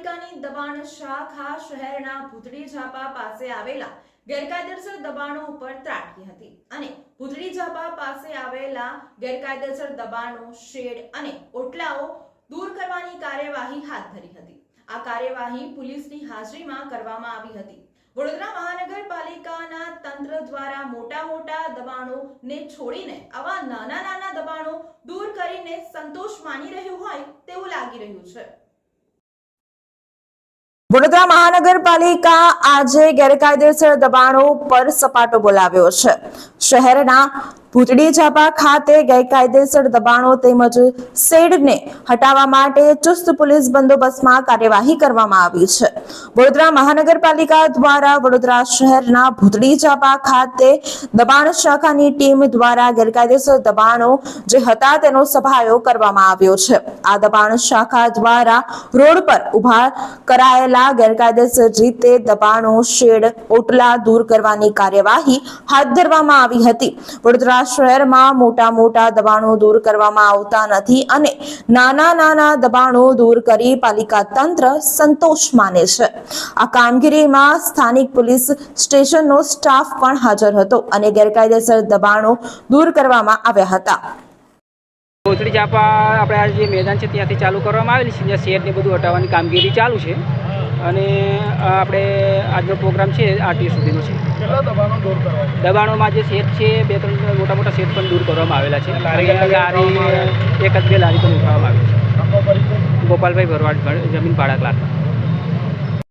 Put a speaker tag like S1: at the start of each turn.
S1: નગરપાલિકાની દબાણ શાખા શહેરના ભૂતળી ઝાપા પાસે આવેલા ગેરકાયદેસર દબાણો ઉપર ત્રાટકી હતી અને ભૂતળી ઝાપા પાસે આવેલા ગેરકાયદેસર દબાણો, શેડ અને ઓટલાઓ દૂર કરવાની કાર્યવાહી હાથ ધરી હતી. આ કાર્યવાહી પોલીસની હાજરીમાં કરવામાં આવી હતી. વડોદરા મહાનગરપાલિકાના તંત્ર દ્વારા મોટા મોટા દબાણોને છોડીને આવા નાના નાના દબાણો દૂર કરીને સંતોષ માની રહ્યું હોય તેવું લાગી રહ્યું છે. વડોદરા મહાનગરપાલિકા આજે ગેરકાયદેસર દબાણો પર સપાટો બોલાવ્યો છે. શહેરના ભૂતડી ચાપા ખાતે ગેરકાયદેસર દબાણો તેમજ શેડને હટાવવા માટે ચુસ્ત પોલીસ બંદોબસ્તમાં કાર્યવાહી કરવામાં આવી છે. વડોદરા મહાનગરપાલિકા દ્વારા વડોદરા શહેરના ભૂતડી ચાપા ખાતે દબાણ શાખાની ટીમ દ્વારા ગેરકાયદેસર દબાણો જે હતા તેનો સફાયો કરવામાં આવ્યો છે. આ દબાણ શાખા દ્વારા રોડ પર ઊભા કરાયેલા ગેરકાયદેસર રીતે દબાણો, શેડ, ઓટલા દૂર કરવાની કાર્યવાહી હાથ ધરવામાં આવી હતી. વડોદરા શહેરમાં મોટા મોટા દબાણો દૂર કરવામાં આવતા નથી અને નાના નાના દબાણો દૂર કરી પાલિકા તંત્ર સંતોષ માને છે. આ કામગીરીમાં સ્થાનિક પોલીસ સ્ટેશનનો સ્ટાફ પણ હાજર હતો અને ગેરકાયદેસર દબાણો દૂર કરવામાં આવ્યા હતા.
S2: કોથળી ચાપા આપણે આ જે મેદાન છે ત્યાંથી ચાલુ કરવામાં આવેલી છે, જ્યાં શેડ ને બધું હટાવવાની કામગીરી ચાલુ છે. અને આપણે આજનો પ્રોગ્રામ છે આરટીઓ સુધીનો છે. દબાણોમાં જે શેડ છે બે ત્રણ મોટા મોટા શેત પણ દૂર કરવામાં આવેલા છે. લારી એક જ બે લારી પણ ઉઠાવવામાં આવી છે. ગોપાલભાઈ ભરવાડ જમીન ભાડા ક્લાસ